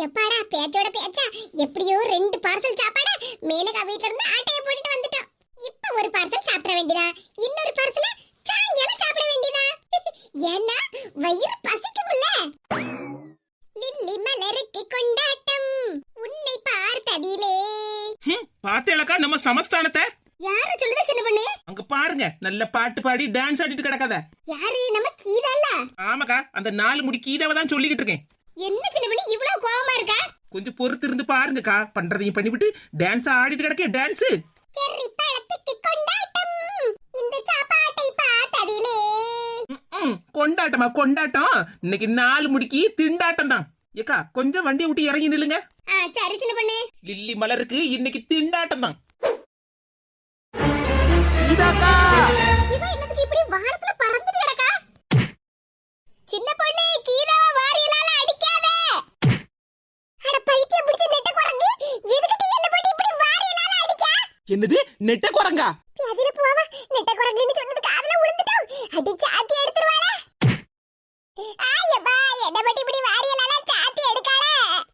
எப்பாடா பேச்சோட பேச்சா? எப்படியோ ரெண்டு பார்சல் சாப்பாடா மேனகா வீட்ல இருந்து ஆட்டைய போட்டுட்டு வந்துட்டோம். இப்ப ஒரு பார்சல் சாப்பிட வேண்டியதா? இன்னொரு பார்சல சாயங்காலம் சாப்பிட வேண்டியதா? ஏன்னா வயிறு பசிக்கும்ல. லில்லி மலருக்கு கொண்டாட்டம். உன்னை பார்த்ததிலே. பார்த்தேலக்கா நம்ம சமஸ்தானத்தை. யார சொல்லுத சின்ன பொண்ணு? அங்க பாருங்க நல்ல பாட்டு பாடி டான்ஸ் ஆடிட்டு கிடக்காத. யாரு? நம்ம கீதால. ஆமாக்கா அந்த நாலு முடி கீதாவை தான் சொல்லிக்கிட்டு இருக்கேன். என்ன சின்ன பொண்ணு இவ்வளவு கோவமா இருக்கா? கொஞ்சம் பொறுத்து இருந்து பாருங்கக்கா. பண்றதையும் பண்ணிவிட்டு டான்ஸ் ஆடிட்டு கிடக்கே டான்ஸ் செர்ரி பழத்துக்கு கொண்டாட்டம். இந்த சாப்பாட்டை பார்த்ததிலே. கொண்டாட்டமா? கொண்டாட்டம்? இன்னைக்கு நாலு முடிக்கு திண்டாட்டம் தான். ஏக்கா கொஞ்சம் வண்டியை விட்டு இறங்கி நில்லுங்க. ஆ சரி சின்ன பொண்ணு. லில்லி மலருக்கு இன்னைக்கு திண்டாட்டம் தான். கீதாக்கா இவ என்னத்துக்கு இப்படி வானத்துல பறந்துட்டு கிடக்கா? சின்ன பொண்ணு கீதாவ வாரியலால அடிக்காத அட பைத்தியம் பிடிச்ச நெட்ட குரங்கு எதுக்கு என்ன போட்டு இப்படி வாரியலால அடிக்கா என்னது? நெட்ட குரங்கா? அதில போவா. நெட்ட குரங்குன்னு சொன்னது காதுல விழுந்துட்டோம் அடி சாத்தி எடுத்துருவாளா. ஆயப்பா என்ன போட்டு இப்படி வாரியலால சாத்தி எடுக்காள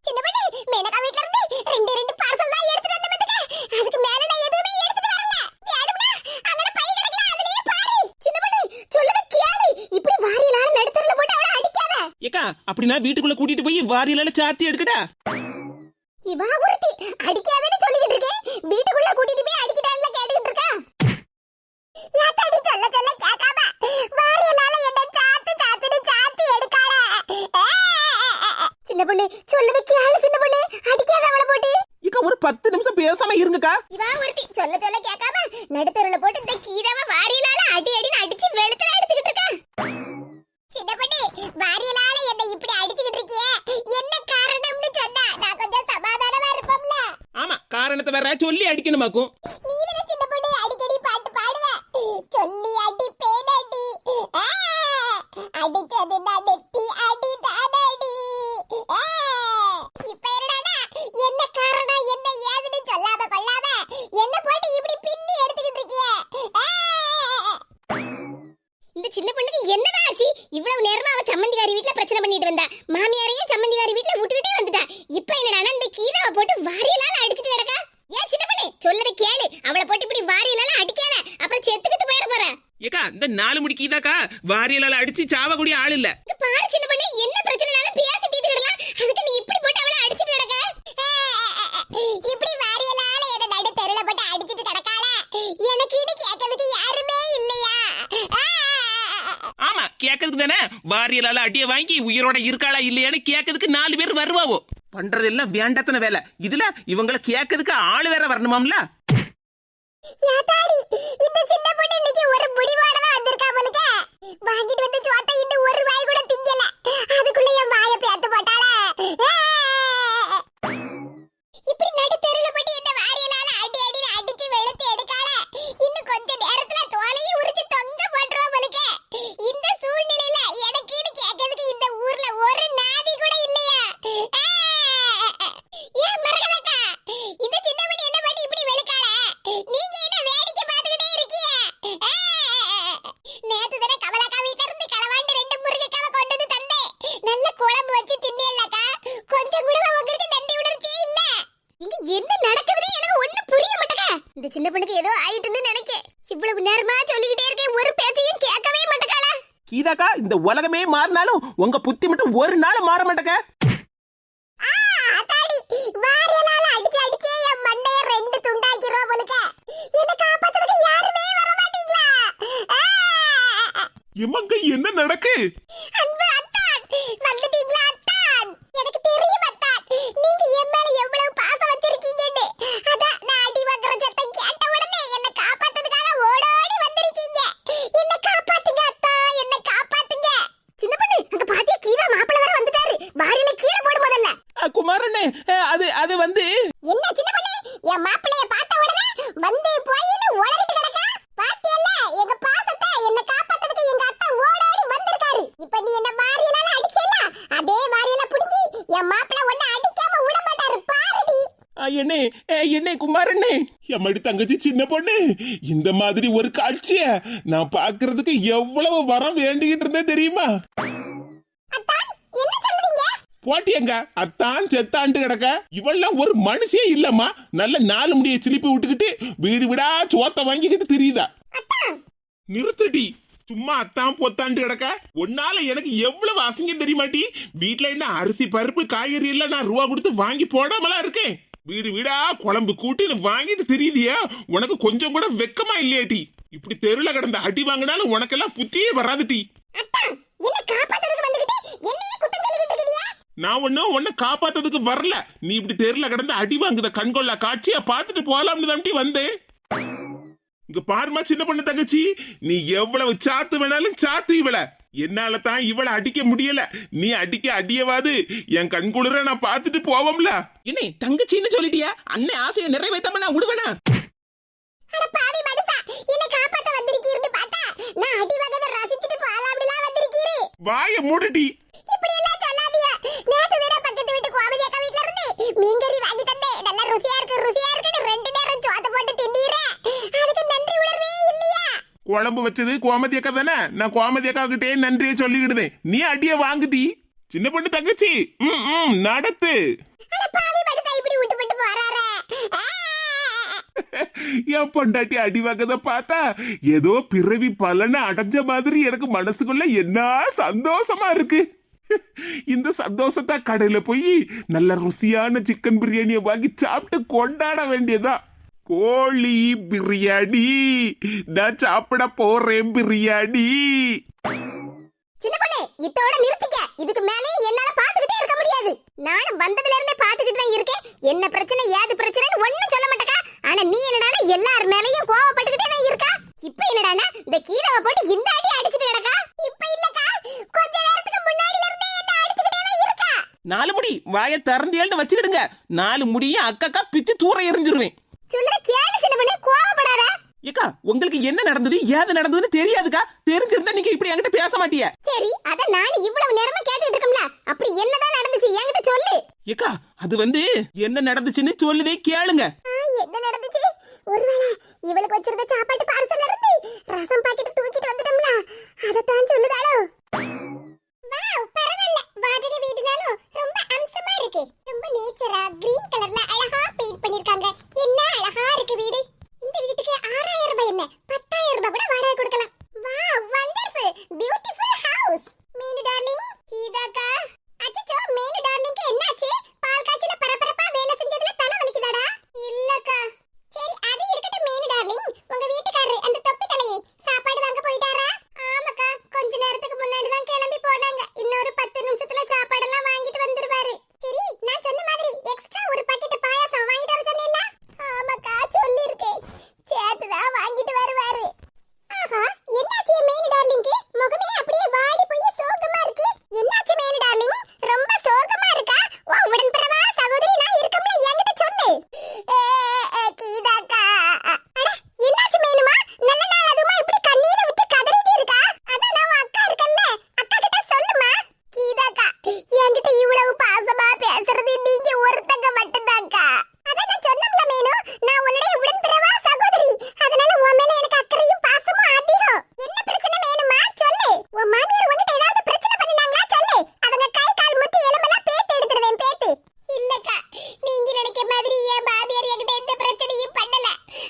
சின்ன பொண்ணு மேனகா வீட்ல இருந்து ரெண்டு ரெண்டு பார்சல் தான் எடுத்துட்டு வந்த மத்துக்க அதுக்கு மேல நான் எதுவுமே எடுத்துட்டு வரல. வேணும்னா அங்கன பை கிடக்கல அதுலயே பாரு. சின்ன பொண்ணு சொல்லத கேளு. இப்படி வாரியலால நடுத்தறல போட்டு அவள அடிக்காத. ஏக்கா அப்படின்னா வீட்டுக்குள்ள கூட்டிட்டு போய் வாரியில சாத்தி எடுக்கடா இவா ஒருத்தி அடிக்காதன்னு சொல்லிக்கிட்டு வீட்டுக்குள்ள கூட்டிட்டு போய் அடிக்கிட்டான்ல கேட்டுக்கிட்டு இருக்கா? யாத்தாடி சொல்ல சொல்ல கேட்காம? வாரியலால என்ன சாத்து சாத்துன்னு சாத்தி எடுக்காள சின்ன பொண்ணு சொல்லுது கேளு சின்ன பொண்ணு. அடிக்காத அவள போட்டு. ஏக்கா ஒரு பத்து நிமிஷம் பேசாம இருங்கக்கா. இவா ஒருத்தி சொல்ல சொல்ல கேட்காம நடுத்தருல போட்டு இந்த கீதாவ வாரியலால அடி அடின்னு அடிச்சு வெளுத்துல எடுத்துக்கிட்டு இருக்கா சின்ன பொண்ணு வாரியலால என்ன இப்படி அடிச்சுக்கிட்டு இருக்கியே என்ன காரணம்னு சொன்னா நான் கொஞ்சம் சமாதானமா இருப்போம்ல ஆமா காரணத்தை வேற சொல்லி அடிக்கணுமாக்கும் நீதானே சின்ன பொண்ணு அடிக்கடி பாட்டு பாடுவ சொல்லி அடி பேனடி ஆ, அடிச்சது நான் நெத்தி அடி தானடி ஆ, இப்ப என்னடானா என்ன காரணம் என்ன ஏதுன்னு சொல்லாம கொள்ளாம என்ன போட்டு இப்படி பின்னி எடுத்துக்கிட்டு இருக்கியே? ஆ. இந்த சின்ன பொண்ணுக்கு என்னதான் ஆச்சு? இவ்வளவு நேரமா அவ சம்மந்திகாரி வீட்ல பிரச்சனை பண்ணிட்டு வந்தா. மாமியாரையும் சம்மந்திகாரி வீட்ல விட்டுக்கிட்டே வந்துட்டா. இப்ப என்னடானா இந்த கீதாவை போட்டு வாரியலால அடிச்சிட்டு கிடக்கா? ஏன் சொல்லத கேளு. அவளை போட்டு இப்படி வாரியலால அடிக்காத. அப்புறம் செத்துக்கிட்டு போயிட போற. ஏக்கா இந்த நாலு முடி கீதாக்கா வாரியில அடிச்சு சாவக்கூடிய ஆள் இல்ல. பாரு சின்ன பொண்ணு என்ன பிரச்சனைனாலும் பேசி தீர்த்துக்கிடலாம். அதுக்கு நீ இப்படி போட்டு அவளை அடிச்சிட்டு கிடக்க? இப்படி வாரியலால என்ன நடு தெருல போட்டு அடிச்சிட்டு கிடக்கால எனக்கு இது கேட்கறதுக்கு யாருமே இல்லையா? ஆமா கேட்கறதுக்கு தானே? வாரியலால அடிய வாங்கி உயிரோட இருக்காளா இல்லையான்னு கேட்கறதுக்கு நாலு பேர் வருவாவோ? பண்றது பண்றதெல்லாம் வேண்டத்தன வேலை. இதுல இவங்களை கேட்கறதுக்கு ஆள் வேற வரணுமாம்ல? யாத்தாடி இந்த சின்ன பொண்ணு இன்னைக்கு ஒரு முடிவோட தான் வந்திருக்கா போலுக்க. வாங்கிட்டு வந்து சோத்தை இந்த ஒரு வாய் கூட திங்கல. அதுக்குள்ள என் வாயை பேத்து போட்டாளே. இப்படி நடு தெருல போட்டு என்ன வாரியலால அடி அடின்னு அடிச்சு வெளுத்து எடுக்க இன்னும் கொஞ்ச நேரத்துல தோலையும் உரிச்சு தொங்க போட்டுருவா போலுக்க இந்த சூழ்நிலையில எனக்குன்னு கேட்கறதுக்கு இந்த ஊர்ல ஒரு நாதி கூட இல்லையா ஏன் மரகதக்கா இந்த சின்ன பொண்ணு என்ன பண்ணி இப்படி வெளுக்கால நீங்க என்ன வேடிக்கை பார்த்துக்கிட்டே இருக்கீங்க நேத்து தானே கமலாக்கா வீட்ல இருந்து களவாண்டு ரெண்டு முருங்கைக்காவை கொண்டு வந்து தந்தேன் நல்ல குழம்பு வச்சு தின்னேலக்கா கொஞ்சம் கூட உங்களுக்கு நன்றி உணர்ச்சியே இல்ல இங்க என்ன நடக்குதுன்னு எனக்கு ஒண்ணு புரிய மாட்டேங்க இந்த சின்ன பொண்ணுக்கு ஏதோ ஆயிட்டுன்னு நினைக்கேன். இவ்வளவு நேரமா சொல்லிக்கிட்டே இருக்கேன். ஒரு பேச்சையும் கேட்கவே மாட்டேங்காளா கீதாக்கா இந்த உலகமே மாறினாலும் உங்க புத்தி மட்டும் ஒரு நாள் மாற மாட்டேங்க ஆத்தாடி வாரியலால அடிச்சு அடிச்சே என் மண்டைய ரெண்டு துண்டாக்கிரோ போலுக்க என்ன காப்பாத்துறதுக்கு யாருமே வர மாட்டீங்களா இம்மங்க என்ன நடக்கு அன்பு அத்தான் வந்துட்டீங்களா அத்தான் எனக்கு தெரியும் அத்தான் நீங்க என் மேல எவ்வளவு பாசம் வச்சிருக்கீங்கன்னு அதான் நான் அடி வாங்குற சத்தம் கேட்ட உடனே என்ன காப்பாத்துறதுக்காக ஓடோடி வந்திருக்கீங்க என்ன காப்பாத்துங்க அத்தான் என்ன காப்பாத்துங்க சின்ன பொண்ணு அங்க பாத்தியா கீதா மாப்பிள்ள வேற வந்துட்டாரு வாரியில கீழே போடு முதல்ல அ, குமாரண்ணே அ, அது அது வந்து என்ன சின்ன பொண்ணு என் மாப்பிள்ளைய பார்த்த உடனே வந்து போயின்னு உளறிட்டு கிடக்கா பாத்தியல்ல எங்க பாசத்தை என்ன காப்பாத்துறதுக்கு எங்க அத்தை ஓடோடி வந்திருக்காரு இப்ப நீ என்ன வாரியலால அடிச்சல அதே வாரியல புடிங்கி என் மாப்பிள்ளை உன்னை அடிக்காம விட மாட்டாரு பாருடி அ, என்னே என்னே குமாரண்ணே எம்மடி தங்கச்சி சின்ன பொண்ணு இந்த மாதிரி ஒரு காட்சிய நான் பாக்குறதுக்கு எவ்வளவு வரம் வேண்டிக்கிட்டு இருந்தேன் தெரியுமா? அத்தான் என்ன சொல்றீங்க? போட்டியங்க அத்தான் செத்தாண்டு கிடக்க. இவெல்லாம் ஒரு மனுஷே இல்லம்மா. நல்ல நாலு முடிய சிலிப்பி விட்டுக்கிட்டு வீடு வீடா சோத்த வாங்கிக்கிட்டு தெரியுதா. நிறுத்துடி சும்மா அத்தான் பொத்தாண்டு கிடக்க. உன்னால எனக்கு எவ்வளவு அசிங்கம் தெரியுமாட்டி? வீட்ல என்ன அரிசி பருப்பு காய்கறி எல்லாம் நான் ரூபா கொடுத்து வாங்கி போடாமலா இருக்கேன்? வீடு வீடா குழம்பு கூட்டின்னு வாங்கிட்டு தெரியுதியா. உனக்கு கொஞ்சம் கூட வெக்கமா இல்லையாட்டி இப்படி தெருல கிடந்த அடி வாங்கினாலும் உனக்கெல்லாம் புத்தியே வராதுட்டி சொல்லிக்கிட்டு இருக்கியா நான் ஒன்னும் உன்னை காப்பாத்ததுக்கு வரல. நீ இப்படி தெருல கிடந்து அடி வாங்குத கண்கொள்ளா காட்சியா பார்த்துட்டு போலாம்னு தான்டி வந்தேன். இங்க பாருமா சின்ன பொண்ணு தங்கச்சி. நீ எவ்வளவு சாத்து வேணாலும் சாத்து இவள. என்னால தான் இவளை அடிக்க முடியல. நீ அடிக்க அடியவாது. என் கண் குளிர நான் பார்த்துட்டு போவோம்ல. என்ன தங்கச்சின்னு சொல்லிட்டியா? அண்ணன் ஆசையை நிறைவேற்றாம நான் விடுவேனா வாய மூடுடி. இப்படி எல்லாம் சொல்லாதீங்க. நேத்து தினம் பக்கத்து வீட்டு கோமதி அக்கா வீட்ல இருந்து மீன் கறி வாங்கி தந்தேன். நல்லா ருசியா இருக்கு ருசியா இருக்குன்னு ரெண்டு நேரம் சோத்த போட்டு தின்னீரே அதுக்கு நன்றி உணர்வே இல்லையா குழம்பு வச்சது கோமதி அக்கா தானே? நான் கோமதி அக்கா கிட்டே நன்றியை சொல்லிக்கிடுதேன். நீ அடிய வாங்குடி. சின்ன பொண்ணு தங்கச்சி. ம் ம் நடத்து! என் பொண்டாட்டி அடி வாங்கத பார்த்தா ஏதோ பிறவி பலனை அடைஞ்ச மாதிரி எனக்கு மனசுக்குள்ள என்ன சந்தோஷமா இருக்கு. இந்த சந்தோஷத்தை கடையில போய் நல்ல ருசியான சிக்கன் பிரியாணியை வாங்கி சாப்பிட்டு கொண்டாட வேண்டியதா கோழி பிரியாணி. நான் சாப்பிட போறேன் பிரியாணி. சின்ன பொண்ணு இதோட நிறுத்திக்க. இதுக்கு மேலே என்னால பாத்துக்கிட்டே இருக்க முடியாது. நானும் வந்ததுல இருந்தே பாத்துக்கிட்டு தான் இருக்கேன். என்ன பிரச்சனை ஏது பிரச்சனைன்னு ஒண்ணும் சொல்ல மாட்டேக்கா. ஆனா நீ என்னடானா எல்லார் மேலயும் கோவப்பட்டுக்கிட்டே தான் இருக்கா. இப்ப என்னடானா இந்த கீழவை போட்டு இந்த அடி அடிச்சிட்டு கிடக்கா. இப்ப இல்லக்கா கொஞ்ச நேரத்துக்கு முன்னாடில இருந்தே என்ன அடிச்சுக்கிட்டே தான் இருக்கா. நாலு முடி வாயை திறந்தியல்னு வச்சுக்கிடுங்க. நாலு முடியும் அக்கக்கா பிச்சு தூர எறிஞ்சிருவேன் சொல்லுற கேளு சின்ன பொண்ணு கோவப்படாத ஏக்கா உங்களுக்கு என்ன நடந்தது ஏது நடந்ததுன்னு தெரியாதுக்கா? தெரிஞ்சிருந்தா நீங்க இப்படி என்கிட்ட பேச மாட்டிய. சரி அத நான் இவ்வளவு நேரமா கேட்டுட்டு இருக்கோம்ல? அப்படி என்னதான் நடந்துச்சு? என்கிட்ட சொல்லு. ஏக்கா அது வந்து என்ன நடந்துச்சுன்னு சொல்லுதே கேளுங்க. என்ன நடந்துச்சு? ஒருவேளை இவளுக்கு வச்சிருந்த சாப்பாட்டு பார்சல்ல இருந்து ரசம் பாக்கெட் தூக்கிட்டு வந்துட்டோம்ல. அதத்தான் சொல்லுதாளோ? வாவ் பரவாயில்ல. வாடகை வீடுனாலும் ரொம்ப அம்சமா இருக்கு. ரொம்ப நேச்சரா கிரீன் கலர்ல அழகா பெயிண்ட் பண்ணிருக்காங்க. என்ன அழகா இருக்கு வீடு? இந்த வீட்டுக்கு ஆறாயிரம் ரூபாய் என்ன? பத்தாயிரம் ரூபாய் கூட வாடகை கொடுக்கலாம். வா wonderful beautiful house Meenu darling கீதாக்கா அச்சச்சோ மீனு டார்லிங்க்கு என்னாச்சு பால் காய்ச்சல பரபரப்பா வேலை செஞ்சதுல தலை வலிக்குதாடா இல்லக்கா சரி அது இருக்கட்டும் மீனு டார்லிங் உங்க வீட்டுக்காரரு அந்த தொப்பி தலையை சாப்பாடு வாங்க போயிட்டாரா ஆமாக்கா கொஞ்ச நேரத்துக்கு முன்னாடி தான் கிளம்பி போனாங்க இன்னொரு பத்து நிமிஷத்துல சாப்பாடெல்லாம் வாங்கிட்டு வந்துருவாரு சரி நான் சொன்ன மாதிரி எக்ஸ்ட்ரா ஒரு பாக்கெட் பாயாசம் வாங்கிட்டு வர சொன்னேன்ல ஆமாக்கா சொல்லிருக்கேன் சேர்த்து தான் வாங்கிட்டு வருவாரு ஆஹா என்னாச்சு மீனு டார்லிங்க்கு முகமே அப்படியே வாடி போய் சோகமா இருக்கு என்னாச்சு மீனு டார்லிங் ரொம்ப சோகமா இருக்கா உன் உடன்பிறவா சகோதரி நான் இருக்கம்ல என்கிட்ட சொல்லு ஏ, ஏ, கீதாக்கா அட என்னாச்சு மீனுமா நல்ல நாள் அதுமா இப்படி கண்ணீரை விட்டு கதறிட்டு இருக்கா அதான் நான் உன் அக்கா இருக்கல்ல அக்கா கிட்ட சொல்லுமா கீதாக்கா என்கிட்ட இவ்வளவு பாசமா பேசுறது நீங்க ஒருத்தங்க மட்டும்தான்க்கா அதான் நான் சொன்னோம்ல மீனு நான் உன்னுடைய உடன்பிறவா சகோதரி அதனால உன் மேல எனக்கு அக்கறையும் பாசமும் அதிகம் என்ன பிரச்சனை வேணுமா சொல்லு உன் மாமியார் உன்கிட்ட ஏதாவது பிரச்சனை பண்ணினாங்களா சொல்லு அவங்க கை கால் முட்டி எலும்பெல்லாம் பேத்து எடுத்துடுவேன் பேத்து இல்லக்கா நீங்க நினைக்க மாதிரி என் மாமியார் என்கிட்ட எந்த பிரச்சனையும் பண்ணல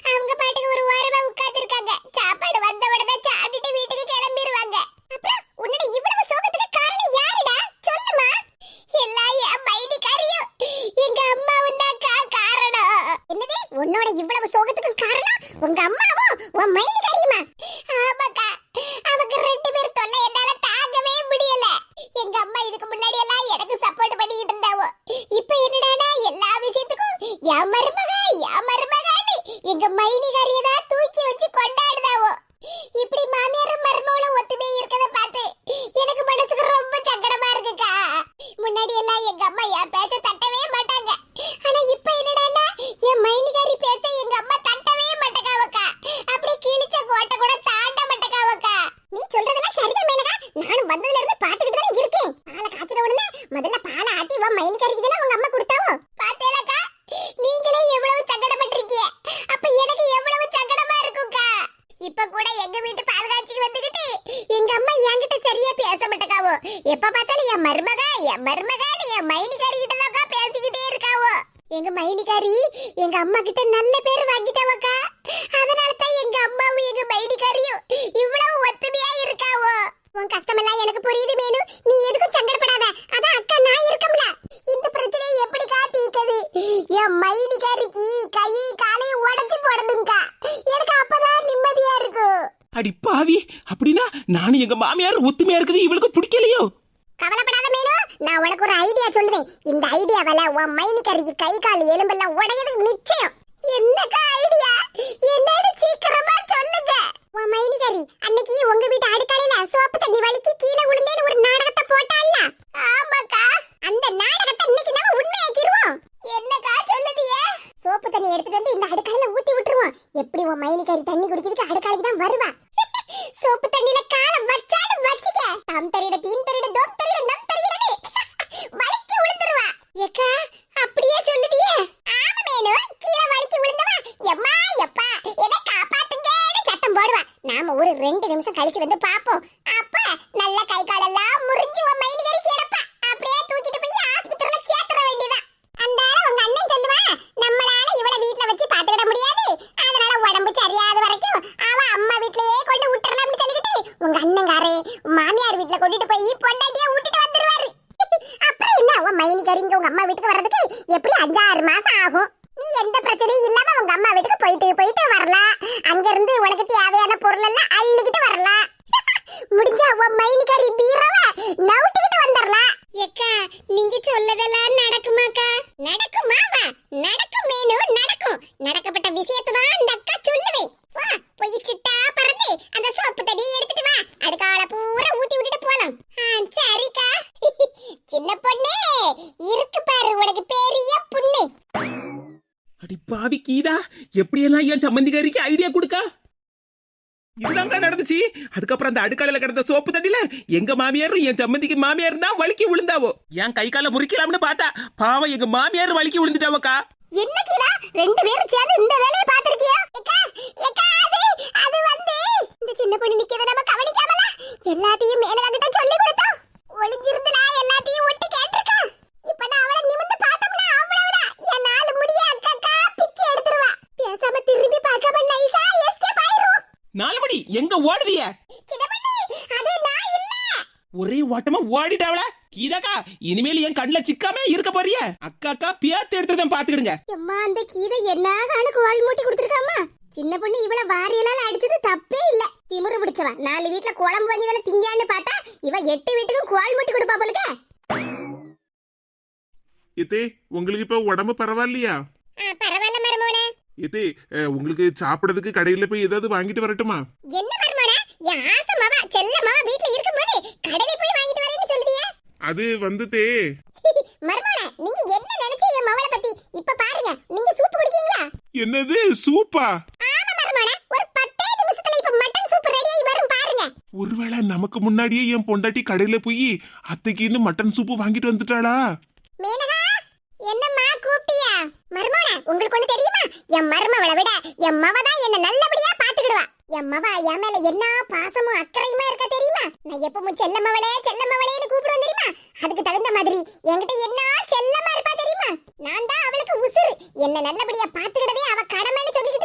அவங்க பாட்டுக்கு ஒரு ஓரமா உட்கார்ந்து இருக்காங்க சாப்பாடு வந்த உடனே சாப்பிட்டுட்டு வீட்டுக்கு கிளம்பிடுவாங்க அப்புறம் உன்னோட இவ்வளவு சோகத்துக்கு காரணம் யாருடா சொல்லுமா எல்லாம் என் மைனிக்காரியும் எங்க அம்மாவும் தான்க்கா காரணம் என்னது உன்னோட இவ்வளவு சோகத்துக்கு காரணம் உங்க அம்மாவும் உன் மைனிக்காரியுமா ஆமாக்கா அவங்க ரெண்டு பேர் தொல்லை என்னால தாங்கவே முடியல எங்க அம்மா இதுக்கு முன்னாடி எல்லாம் எனக்கு சப்போர்ட் பண்ணிக்கிட்டு இருந்தாவோ இப்ப என்னடானா எல்லா விஷயத்துக்கும் என் மருமக என் மருமகான்னு எங்க மைனிகாரிய தான் தூக்கி வச்சு கொண்டாடுதாவோ இப்படி மாமியார் மருமகளும் ஒத்துமே இருக்கத பார்த்து எனக்கு மனசுக்கு ரொம்ப சங்கடமா இருக்குக்கா முன்னாடி எல்லாம் எங்க அம்மா என் பேச்ச தட்டவே மாட்டாங்க ஆனா இப்ப என்னடான்னா என் மைனிகாரி பேச்ச எங்க அம்மா தட்டவே மாட்டேக்காவக்கா அப்படி கிழிச்ச கோட்டை கூட தாண்ட மாட்டேக்காவக்கா நீ சொல்றதெல்லாம் சரிதான் மேனகா நானும் வந்ததுல இருந்து பாத்துக்கிட்டு தான் இருக்கேன் பாலை காய்ச்சிட உடனே முதல்ல பாலை ஆட்டி வா மைனிகாரிக்கு தானே உங்க அம்மா கொடுத்தாவோ பாத்தேலக்கா நீங்களே எவ்வளவு சங்கடப்பட்டிருக்கீங்க அப்ப எனக்கு எவ்வளவு சங்கடமா இருக்கும்க்கா இப்ப கூட எங்க வீட்டு பால் காட்சிக்கு வந்துகிட்டு எங்க அம்மா என்கிட்ட சரியா பேச மாட்டேக்காவோ எப்ப பார்த்தாலும் என் மருமக என் மருமகான்னு என் எங்க மைனிகாரி எங்க அம்மா கிட்ட நல்ல பேர் வாங்கிட்டாவக்கா. அதனால தான் எங்க அம்மாவும் எங்க மைனிகாரியும் இவ்வளவு ஒத்துமையா இருக்காவோ. உன் கஷ்டமெல்லாம் எனக்கு புரியுது மேனு. நீ எதுக்கும் சங்கடப்படாத. அதான் அக்கா நான் இருக்கம்ல. இந்த பிரச்சனையை எப்படி காட்டிக்கிறது என் மைனிகாரிக்கு கை காலை உடைச்சு போடணுங்கக்கா எனக்கு அப்பதான் நிம்மதியா இருக்கும் அடி பாவி. அப்படின்னா நானும் எங்க மாமியார் ஒத்துமையா இருக்குது இவளுக்கு பிடிக்கலையோ? கவலைப்படாத மீனு. நான் உனக்கு ஒரு ஐடியா சொல்லுவேன் இந்த ஐடியாவால உன் மைனிக்கறிக்கு கை கால் எலும்பெல்லாம் உடையது நிச்சயம் என்னக்கா ஐடியா என்னன்னு சீக்கிரமா சொல்லுங்க உன் மைனிக்கறி அன்னைக்கு உங்க வீட்டு அடுக்கலையில சோப்பு தண்ணி வலிக்கு கீழே விழுந்தேன்னு ஒரு நாடகத்தை போட்டால்ல ஆமாக்கா அந்த நாடகத்தை இன்னைக்கு நம்ம உண்மையாக்கிடுவோம் என்னக்கா சொல்லுதியே சோப்பு தண்ணி எடுத்துட்டு வந்து இந்த அடுக்கலையில ஊத்தி விட்டுருவோம் எப்படி உன் மைனிக்கறி தண்ணி குடிக்கிறதுக்கு அடுக்கலைக்கு தான் வருவா சோப்பு தண்ணில காலை வச்சாடு வச்சிக்க தம் தரிட தீன் தரிட தோம் தரிட நம் தரிடனே வலிக்கு விழுந்துருவா ஏக்கா அப்படியே சொல்லுதியே ஆமா மேனு கீழே வலிக்கு விழுந்தவா எம்மா எப்பா என்ன காப்பாத்துங்கன்னு சத்தம் நம்ம ஒரு ரெண்டு நிமிஷம் கழிச்சு வந்து பாப்போம். அப்ப நல்ல கை காலெல்லாம் முறிஞ்சு உன் கழிச்சு கிடப்பா. அப்படியே தூக்கிட்டு போய் ஆஸ்பத்திரியில சேர்த்துற வேண்டியதா அந்த உங்க அண்ணன் சொல்லுவா நம்மளால இவளை வீட்ல வச்சு பாத்துக்கிட முடியாது. அதனால உடம்பு சரியாத வரைக்கும் அவ அம்மா வீட்லயே கொண்டு விட்டுறலாம்னு சொல்லிக்கிட்டு உங்க அண்ணங்காரே மாமியார் வீட்ல கொண்டுட்டு போய் பொண்டாட்டியா விட்டுட்டு வந்துருவாரு. அப்புறம் என்ன உன் மைனிக்காரிங்க உங்க அம்மா வீட்டுக்கு வர்றதுக்கு எப்படி அஞ்சாறு மாசம் ஆகும்? நீ எந்த பிரச்சனையும் இல்லாம உங்க அம்மா வீட்டுக்கு போயிட்டு போயிட்டு வரலாம் அங்க இருந்து உனக்கு தேவையான பொருள் எல்லாம் அள்ளிக்கிட்டு வரலாம் முடிஞ்சா உன் மைனிக்காரி பீரவ நவுட்டிக்கிட்டு வந்துடலாம் ஏக்கா நீங்க சொல்லதெல்லாம் நடக்குமாக்கா? நடக்குமாவா நடக்கும் மேனு நடக்கும். நடக்கப்பட்ட விஷயத்தை தான் அந்த அக்கா சொல்லுவேன் வா போய் சிட்டா பறந்து அந்த சோப்பு தண்ணி எடுத்துட்டு வா. அதுக்கால பூரா ஊத்தி விட்டுட்டு போலாம். சரிக்கா. சின்ன பொண்ணு இருக்கு பாரு உனக்கு புண்ணு அடி பாவி கீதா எப்படியெல்லாம் என் சம்மந்திகாரிக்கு ஐடியா கொடுக்கா? இதுதாங்க நடந்துச்சு. அதுக்கப்புறம் அந்த அடுக்கலையில கிடந்த சோப்பு தண்ணில எங்க மாமியாரும் என் சம்மந்திக்கு மாமியார் தான் வலிக்கி விழுந்தாவோ. என் கை கால முறிக்கலாம்னு பார்த்தா பாவம் எங்க மாமியார் வலிக்கி விழுந்துட்டாவக்கா. என்ன கீரா ரெண்டு பேரும் சேர்ந்து இந்த வேலையை பாத்திருக்கியா அது வந்து இந்த சின்ன பொண்ணு நிக்கிறத நம்ம கவனிக்காமல? எல்லாத்தையும் மேனகா கிட்ட சொல்லி கொடுத்தோம். ஒளிஞ்சிருந்துலா எல்லாத்தையும் ஒட்டி கேட்டிருக்கா இப்ப நான் அவளை நிமிர்ந்து பார்த்தோம்னா அவ்வளவுதான் என் நாலு முடிய அக்கா பிச்சு எடுத்துருவா பேசாம திரும்பி பார்க்காம நைஸா எஸ்கேப் ஆயிரும் நாலு மணி எங்க ஓடுதிய ஒரே ஓட்டமா ஓடிட்டாவல கீதாக்கா இனிமேல் என் கண்ணுல சிக்காம இருக்க போறிய. அக்கா அக்கா பியாத்து எடுத்துதான் பாத்துக்கிடுங்க. எம்மா அந்த கீதை என்ன கணக்கு வாழ் மூட்டி கொடுத்துருக்காமா? சின்ன பொண்ணு இவள வாரியலால அடிச்சது தப்பே இல்ல. திமிரு பிடிச்சவ நாலு வீட்ல குழம்பு வாங்கி தானே திங்கான்னு பார்த்தா இவ எட்டு வீட்டுக்கும் குவால் மூட்டி கொடுப்பா போலுக்க. எத்தே உங்களுக்கு இப்ப உடம்பு பரவாயில்லையா? பரவாயில்ல அஹ், உங்களுக்கு சாப்பிடறதுக்கு கடையில போய் ஏதாவது வாங்கிட்டு வரட்டுமா? என்ன மருமோனே என் ஆசை மாவா செல்ல மாவா வீட்ல இருக்கும்போது கடையில போய் வாங்கிட்டு வரேன்னு சொல்லுதியே. அது வந்துட்டே. மருமோனே நீங்க என்ன நினைச்சீங்க என் மவளை பத்தி இப்ப பாருங்க. நீங்க சூப் குடிக்கீங்களா என்னது சூப்பா? ஆமா மருமோனே ஒரு பத்தே நிமிஷத்துல இப்ப மட்டன் சூப் ரெடி ஆகி வரும் பாருங்க. ஒருவேளை நமக்கு முன்னாடியே என் பொண்டாட்டி கடையில போய் அத்தைக்குன்னு மட்டன் சூப்பு வாங்கிட்டு வந்துட்டாளா? மேனகா என்னம்மா கூப்பிட்டியா மருமோன உங்களுக்கு ஒண்ணு தெரியுமா? என் மருமவளை விட என் மவ தான் என்ன நல்லபடியா பாத்துக்கிடுவா என் மவ என் மேல என்ன பாசமும் அக்கறையுமா இருக்கா தெரியுமா? நான் எப்பவும் செல்லமவளே செல்லமவளேன்னு கூப்பிடுவேன் தெரியுமா? அதுக்கு தகுந்த மாதிரி என்கிட்ட என்ன செல்லமா இருப்பா தெரியுமா? நான் தான் அவளுக்கு உசுரு என்ன நல்லபடியா பாத்துக்கிடதே அவ கடமைன்னு சொல்லிக்கிட்டு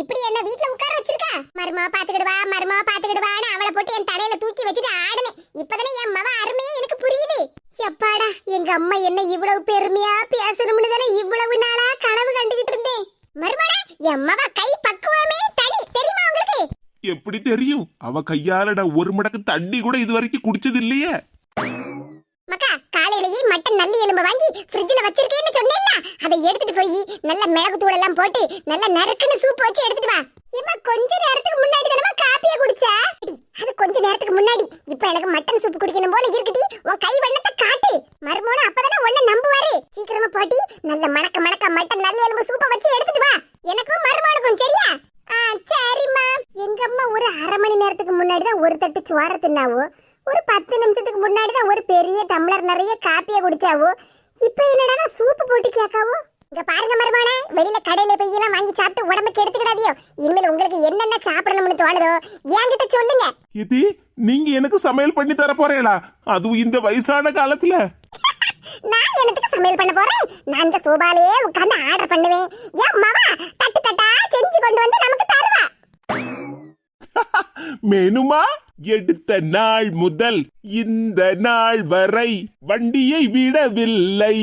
இப்படி என்ன வீட்டுல உட்கார வச்சிருக்கா? மருமா பாத்துக்கிடுவா மர்மா பாத்துக்கிடுவான்னு அவளை போட்டு என் தலையில தூக்கி வச்சுட்டு ஆடுனேன் இப்பதானே என் மவ அருமையே எனக்கு புரியுது எப்பாடா எங்க அம்மா என்ன இவ்வளவு பெருமையா பேசணும்னு தானே இவ்வளவு நாளா கனவு கண்டுகிட்டு இருந்தேன் மருமடா என் அம்மாவா கை பக்குவமே தனி தெரியுமா உங்களுக்கு எப்படி தெரியும். அவ கையாலட ஒரு மடக்கு தண்ணி கூட இது வரைக்கும் குடிச்சது இல்லையே மக்கா காலையிலேயே மட்டன் நல்லி எலும்பு வாங்கி ஃப்ரிட்ஜ்ல வச்சிருக்கேன்னு சொன்னேன்ல. அதை எடுத்துட்டு போய் நல்ல மிளகு தூள் எல்லாம் போட்டு நல்ல நறுக்குன்னு சூப் வச்சு எடுத்துட்டு வா. இம்மா கொஞ்ச நேரத்துக்கு முன்னாடி தானமா காப்பிய குடிச்சா? அது கொஞ்ச நேரத்துக்கு முன்னாடி. இப்ப எனக்கு மட்டன் சூப் குடிக்கணும் போல இருக்குடி. உன் கை வண்ணத்தை காட்டு. மருமோன அப்பதானே உன்ன நம்புவாரு. சீக்கிரமா போட்டி நல்ல மணக்க மணக்க மட்டன் நல்ல எலும்பு சூப்பை வச்சு எடுத்துட்டு வா. எனக்கும் மருமோனுக்கும் சரியா ஆ சரிம்மா எங்க அம்மா ஒரு அரை மணி நேரத்துக்கு முன்னாடி தான் ஒரு தட்டு சோற தின்னாவோ? ஒரு பத்து நிமிஷத்துக்கு முன்னாடி தான் ஒரு பெரிய டம்ளர் நிறைய காப்பியை குடிச்சாவோ? இப்போ என்னடா சூப்பு போட்டு கேட்காவோ? இங்க பாருங்க மருமான வெளியில கடையில போய் எல்லாம் வாங்கி சாப்பிட்டு உடம்புக்கு எடுத்துக்கிடாதியோ. இனிமேல் உங்களுக்கு என்னென்ன சாப்பிடணும்னு தோணுதோ என்கிட்ட சொல்லுங்க. இது நீங்க எனக்கு சமையல் பண்ணி தர போறீங்களா? அதுவும் இந்த வயசான காலத்துல. நான் என்னத்துக்கு சமையல் பண்ண போறேன்? நான் இந்த சோபாலே உட்கார்ந்து ஆர்டர் பண்ணுவேன். என் மாமா தட்டு தட்டா செஞ்சு கொண்டு வந்து நமக்கு தருவா? மேனுமா? எடுத்த நாள் முதல் இந்த நாள் வரை வண்டியை விடவில்லை.